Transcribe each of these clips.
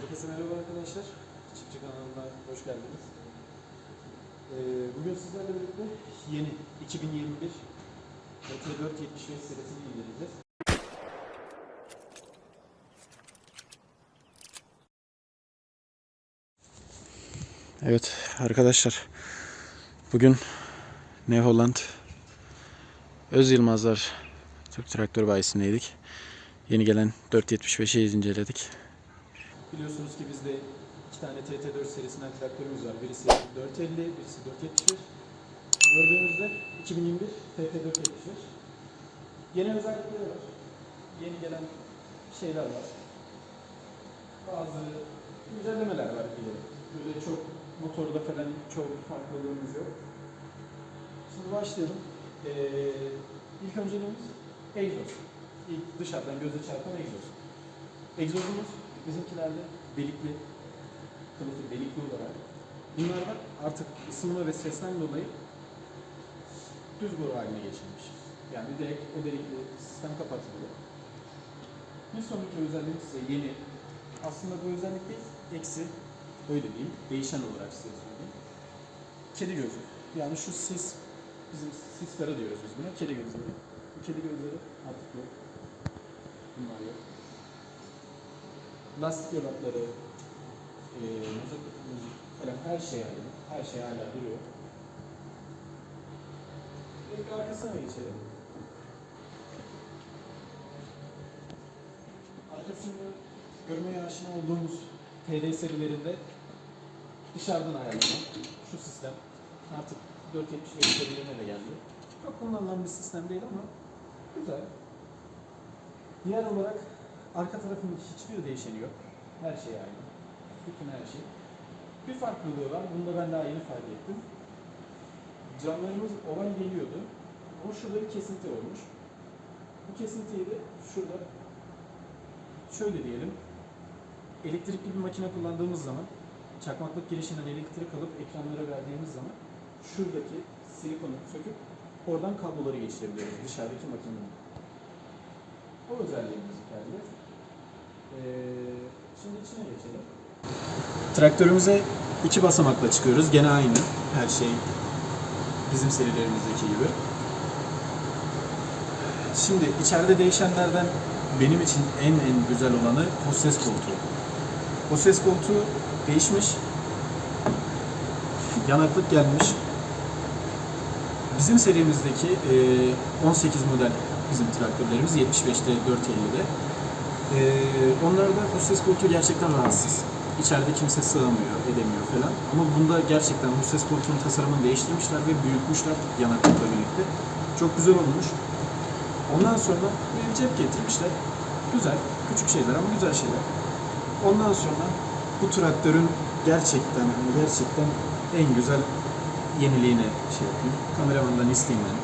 Herkese merhaba arkadaşlar. Çiftçi kanalına hoş geldiniz. Ee, bugün sizlerle birlikte yeni 2021 TT475 serisini inceleyeceğiz. Evet arkadaşlar bugün New Holland Öz Yılmazlar Türk Traktör Bayisi'ndeydik. Yeni gelen 475'i inceledik. Biliyorsunuz ki bizde iki tane TT4 serisinden traktörümüz var. Birisi 450, birisi 475. Gördüğünüzde 2021 TT475. Yeni özellikleri var. Yeni gelen şeyler var. Bazı güncellemeler var diyelim. Böyle çok motorda falan çok farklılığımız yok. Şimdi başlayalım. Ee, ilk önceliğimiz egzoz. İlk dışarıdan göze çarpan egzoz. Egzozumuz bizimkilerde delikli, kılıfı delikli olarak. Bunlar var artık ısınma ve sesten dolayı düz boru haline geçirmiş. Yani direkt o delikli sistem kapatılıyor. Bir sonraki özelliğimiz ise yeni. Aslında bu özellik değil, eksi, öyle diyeyim, değişen olarak size söyleyeyim. Kedi gözü. Yani şu sis, bizim sislara diyoruz biz buna, kedi gözleri. Bu kedi gözleri artık yok. Bunlar yok. Lastik ebatları, e, falan her şey aynı. Her şey hala duruyor. Bir arkasına geçelim. Arkasında görmeye aşina olduğumuz TD serilerinde dışarıdan ayarlanan şu sistem artık 475 serilerine de geldi. Çok kullanılan bir sistem değil ama güzel. Diğer olarak arka tarafında hiçbir değişeni yok. Her şey aynı. Bütün her şey. Bir farklılığı var. Bunu da ben daha yeni fark ettim. Camlarımız oval geliyordu. Ama şurada bir kesinti olmuş. Bu kesintiyi de şurada şöyle diyelim. Elektrikli bir makine kullandığımız zaman çakmaklık girişinden elektrik alıp ekranlara verdiğimiz zaman şuradaki silikonu söküp oradan kabloları geçirebiliyoruz dışarıdaki makinenin. O özelliğimiz geldi. Ee, şimdi içine geçelim. Traktörümüze iki basamakla çıkıyoruz. Gene aynı. Her şey bizim serilerimizdeki gibi. Şimdi içeride değişenlerden benim için en en güzel olanı o ses koltuğu. O ses koltuğu değişmiş. Yanaklık gelmiş. Bizim serimizdeki eee, 18 model bizim traktörlerimiz 75'te 450'de. Eee onlarda o ses koltuğu gerçekten rahatsız. İçeride kimse sığamıyor, edemiyor falan. Ama bunda gerçekten bu ses koltuğunun tasarımını değiştirmişler ve büyütmüşler yanaklıkla birlikte. Çok güzel olmuş. Ondan sonra bir cep getirmişler. Güzel, küçük şeyler ama güzel şeyler. Ondan sonra bu traktörün gerçekten gerçekten en güzel yeniliğine şey yapayım. Kameramandan isteyeyim ben.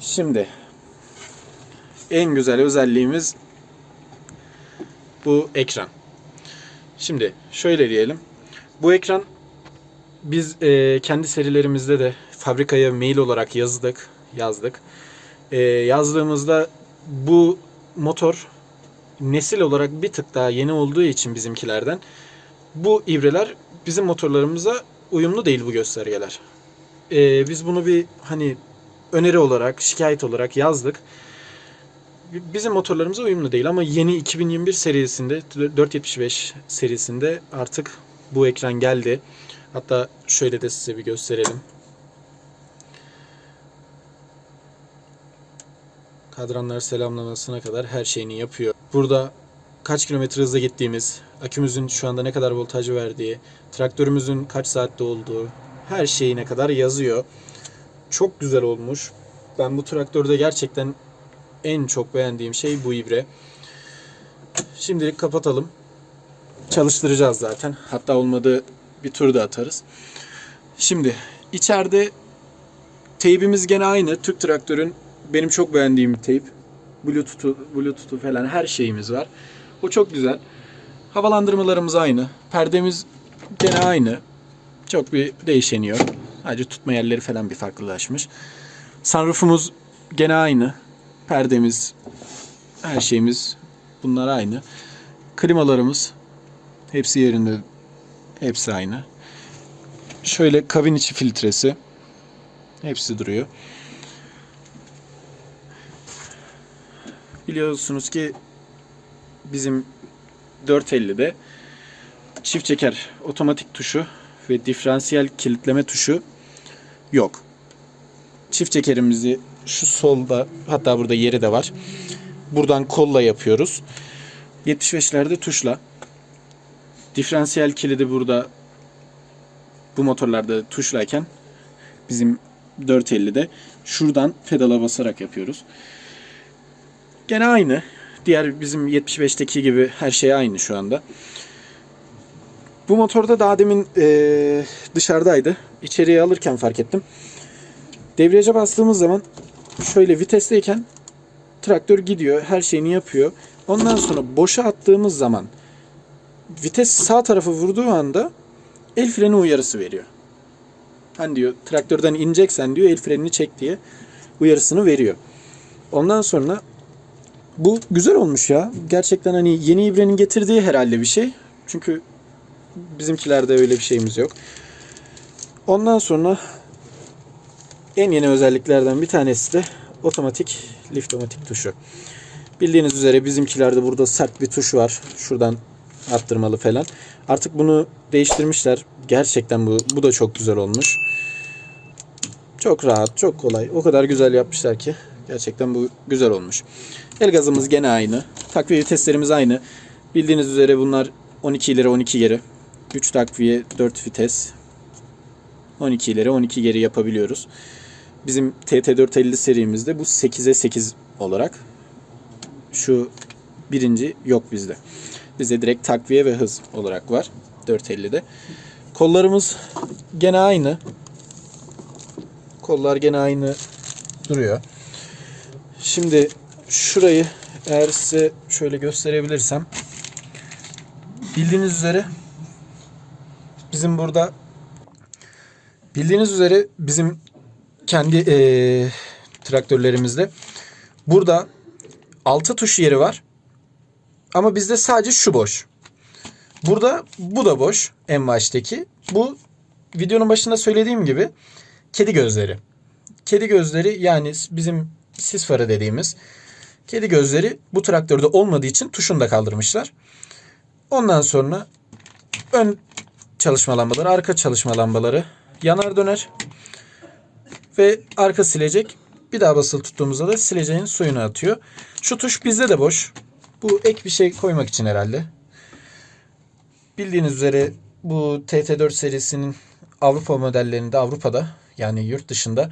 Şimdi en güzel özelliğimiz bu ekran. Şimdi şöyle diyelim. Bu ekran biz e, kendi serilerimizde de fabrikaya mail olarak yazdık, yazdık. E, yazdığımızda bu motor nesil olarak bir tık daha yeni olduğu için bizimkilerden bu ibreler bizim motorlarımıza uyumlu değil bu göstergeler. E, biz bunu bir hani öneri olarak, şikayet olarak yazdık. Bizim motorlarımıza uyumlu değil ama yeni 2021 serisinde 475 serisinde artık bu ekran geldi. Hatta şöyle de size bir gösterelim. Kadranlar selamlamasına kadar her şeyini yapıyor. Burada kaç kilometre hızla gittiğimiz, akümüzün şu anda ne kadar voltaj verdiği, traktörümüzün kaç saatte olduğu, her şeyine kadar yazıyor. Çok güzel olmuş. Ben bu traktörde gerçekten en çok beğendiğim şey bu ibre. Şimdilik kapatalım. Çalıştıracağız zaten. Hatta olmadı bir tur da atarız. Şimdi içeride teybimiz gene aynı. Türk traktörün benim çok beğendiğim teyp. Bluetooth'u, Bluetooth'u falan her şeyimiz var. O çok güzel. Havalandırmalarımız aynı. Perdemiz gene aynı. Çok bir değişeni yok. Sadece tutma yerleri falan bir farklılaşmış. Sunroofumuz gene aynı. Perdemiz, her şeyimiz bunlar aynı. Klimalarımız hepsi yerinde. Hepsi aynı. Şöyle kabin içi filtresi. Hepsi duruyor. Biliyorsunuz ki bizim 450'de çift çeker otomatik tuşu ve diferansiyel kilitleme tuşu yok. Çift çekerimizi şu solda hatta burada yeri de var. Buradan kolla yapıyoruz. 75'lerde tuşla. Diferansiyel kilidi burada bu motorlarda tuşlayken bizim 450'de şuradan pedala basarak yapıyoruz. Gene aynı. Diğer bizim 75'teki gibi her şey aynı şu anda. Bu motorda daha demin eee, dışarıdaydı. İçeriye alırken fark ettim. Debriyaja bastığımız zaman şöyle vitesteyken traktör gidiyor, her şeyini yapıyor. Ondan sonra boşa attığımız zaman vites sağ tarafı vurduğu anda el freni uyarısı veriyor. Hani diyor traktörden ineceksen diyor el frenini çek diye uyarısını veriyor. Ondan sonra bu güzel olmuş ya. Gerçekten hani yeni ibrenin getirdiği herhalde bir şey. Çünkü bizimkilerde öyle bir şeyimiz yok. Ondan sonra en yeni özelliklerden bir tanesi de otomatik liftomatik tuşu. Bildiğiniz üzere bizimkilerde burada sert bir tuş var. Şuradan attırmalı falan. Artık bunu değiştirmişler. Gerçekten bu bu da çok güzel olmuş. Çok rahat, çok kolay. O kadar güzel yapmışlar ki gerçekten bu güzel olmuş. El gazımız gene aynı. Takviye viteslerimiz aynı. Bildiğiniz üzere bunlar 12 ileri 12 geri. 3 takviye 4 vites. 12 ileri 12 geri yapabiliyoruz. Bizim TT450 serimizde bu 8'e 8 olarak. Şu birinci yok bizde. Bizde direkt takviye ve hız olarak var. 450'de. Kollarımız gene aynı. Kollar gene aynı duruyor. Şimdi şurayı eğer size şöyle gösterebilirsem bildiğiniz üzere bizim burada bildiğiniz üzere bizim kendi eee, traktörlerimizde burada 6 tuş yeri var. Ama bizde sadece şu boş. Burada bu da boş en baştaki. Bu videonun başında söylediğim gibi kedi gözleri. Kedi gözleri yani bizim sis farı dediğimiz kedi gözleri bu traktörde olmadığı için tuşunu da kaldırmışlar. Ondan sonra ön çalışma lambaları, arka çalışma lambaları yanar döner ve arka silecek. Bir daha basılı tuttuğumuzda da sileceğin suyunu atıyor. Şu tuş bizde de boş. Bu ek bir şey koymak için herhalde. Bildiğiniz üzere bu TT4 serisinin Avrupa modellerinde Avrupa'da yani yurt dışında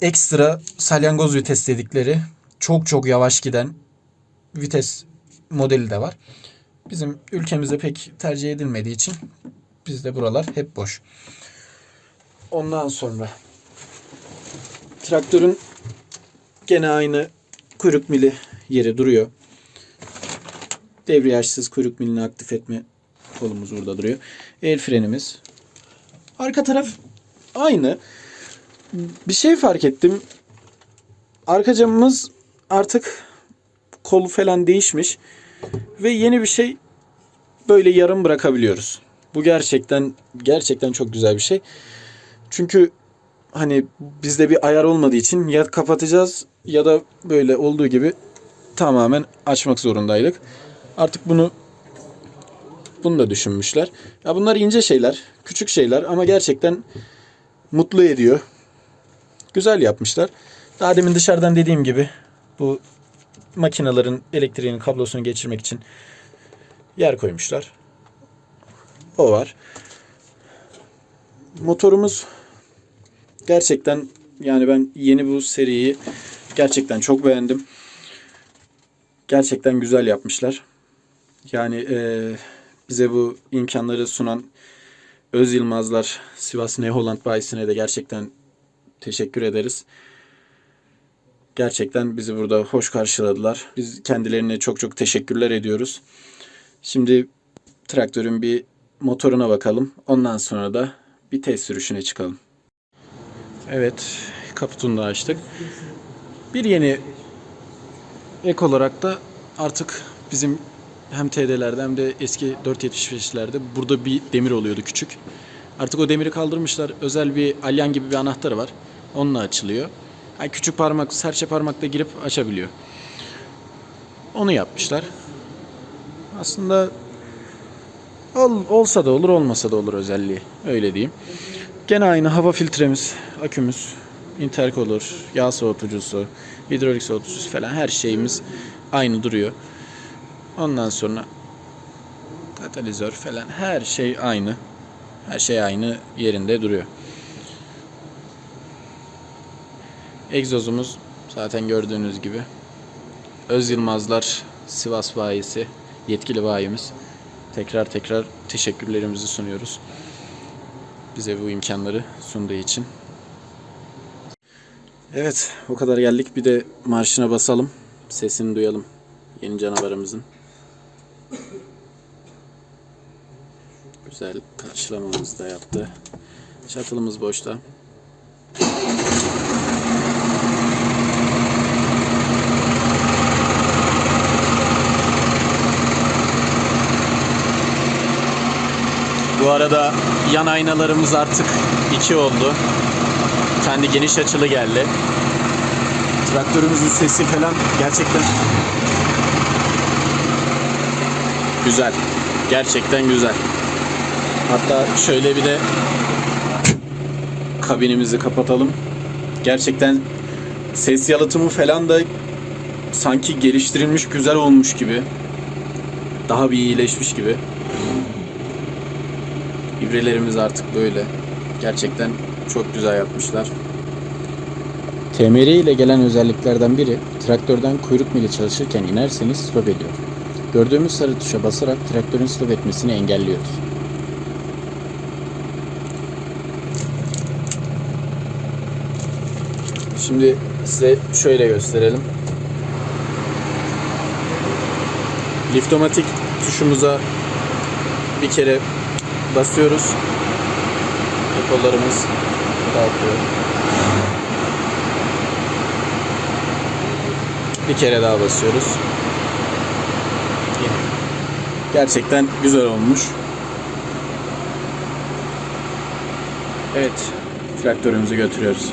ekstra salyangoz vites dedikleri çok çok yavaş giden vites modeli de var. Bizim ülkemizde pek tercih edilmediği için bizde buralar hep boş. Ondan sonra traktörün gene aynı kuyruk mili yeri duruyor. Debriyajsız kuyruk milini aktif etme kolumuz burada duruyor. El frenimiz. Arka taraf aynı. Bir şey fark ettim. Arka camımız artık kolu falan değişmiş. Ve yeni bir şey böyle yarım bırakabiliyoruz. Bu gerçekten gerçekten çok güzel bir şey. Çünkü hani bizde bir ayar olmadığı için ya kapatacağız ya da böyle olduğu gibi tamamen açmak zorundaydık. Artık bunu bunu da düşünmüşler. Ya bunlar ince şeyler, küçük şeyler ama gerçekten mutlu ediyor. Güzel yapmışlar. Daha demin dışarıdan dediğim gibi bu makinelerin elektriğinin kablosunu geçirmek için yer koymuşlar. O var. Motorumuz gerçekten yani ben yeni bu seriyi gerçekten çok beğendim. Gerçekten güzel yapmışlar. Yani eee, bize bu imkanları sunan Öz Yılmazlar Sivas Ne Holland bayisine de gerçekten teşekkür ederiz. Gerçekten bizi burada hoş karşıladılar. Biz kendilerine çok çok teşekkürler ediyoruz. Şimdi traktörün bir motoruna bakalım. Ondan sonra da bir test sürüşüne çıkalım. Evet, kaputunu da açtık. Bir yeni ek olarak da artık bizim hem TD'lerde hem de eski 475'lerde burada bir demir oluyordu küçük. Artık o demiri kaldırmışlar. Özel bir alyan gibi bir anahtarı var. Onunla açılıyor. Yani küçük parmak, serçe parmakla girip açabiliyor. Onu yapmışlar. Aslında ol, olsa da olur, olmasa da olur özelliği. Öyle diyeyim. Gene aynı hava filtremiz, akümüz, intercooler, yağ soğutucusu, hidrolik soğutucusu falan her şeyimiz aynı duruyor. Ondan sonra katalizör falan her şey aynı. Her şey aynı yerinde duruyor. Egzozumuz zaten gördüğünüz gibi. Öz Yılmazlar Sivas bayisi yetkili bayimiz. Tekrar tekrar teşekkürlerimizi sunuyoruz. Bize bu imkanları sunduğu için. Evet, o kadar geldik. Bir de marşına basalım. Sesini duyalım. Yeni canavarımızın. Güzel karşılamamızı da yaptı. Şatılımız boşta. Arada yan aynalarımız artık iki oldu. Kendi geniş açılı geldi. Traktörümüzün sesi falan gerçekten güzel. Gerçekten güzel. Hatta şöyle bir de kabinimizi kapatalım. Gerçekten ses yalıtımı falan da sanki geliştirilmiş, güzel olmuş gibi. Daha bir iyileşmiş gibi. İbrelerimiz artık böyle. Gerçekten çok güzel yapmışlar. TMR ile gelen özelliklerden biri traktörden kuyruk mili çalışırken inerseniz stop ediyor. Gördüğümüz sarı tuşa basarak traktörün stop etmesini engelliyoruz. Şimdi size şöyle gösterelim. Liftomatik tuşumuza bir kere basıyoruz. Depolarımız kalkıyor. Bir kere daha basıyoruz. Gerçekten güzel olmuş. Evet, traktörümüzü götürüyoruz.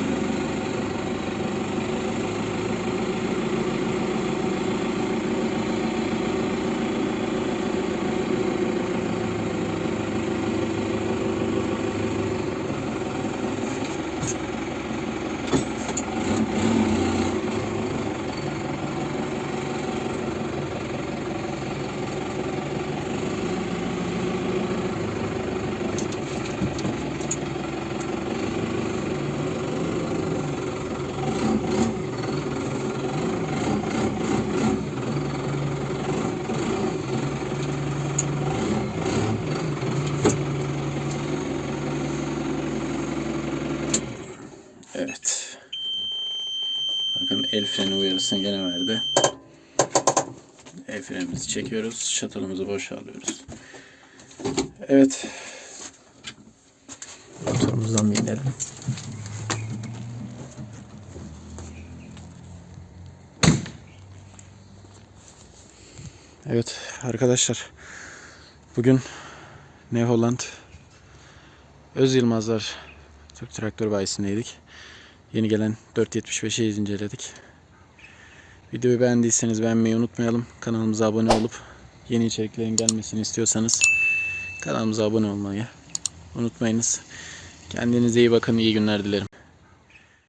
Evet. Bakın el freni uyarısını gene verdi. El frenimizi çekiyoruz. Şatılımızı boşa alıyoruz. Evet. Motorumuzdan bir inelim. Evet arkadaşlar. Bugün New Holland Öz Yılmazlar Türk Traktör Bayisi'ndeydik. Yeni gelen 475'i inceledik. Videoyu beğendiyseniz beğenmeyi unutmayalım. Kanalımıza abone olup yeni içeriklerin gelmesini istiyorsanız kanalımıza abone olmayı unutmayınız. Kendinize iyi bakın. iyi günler dilerim.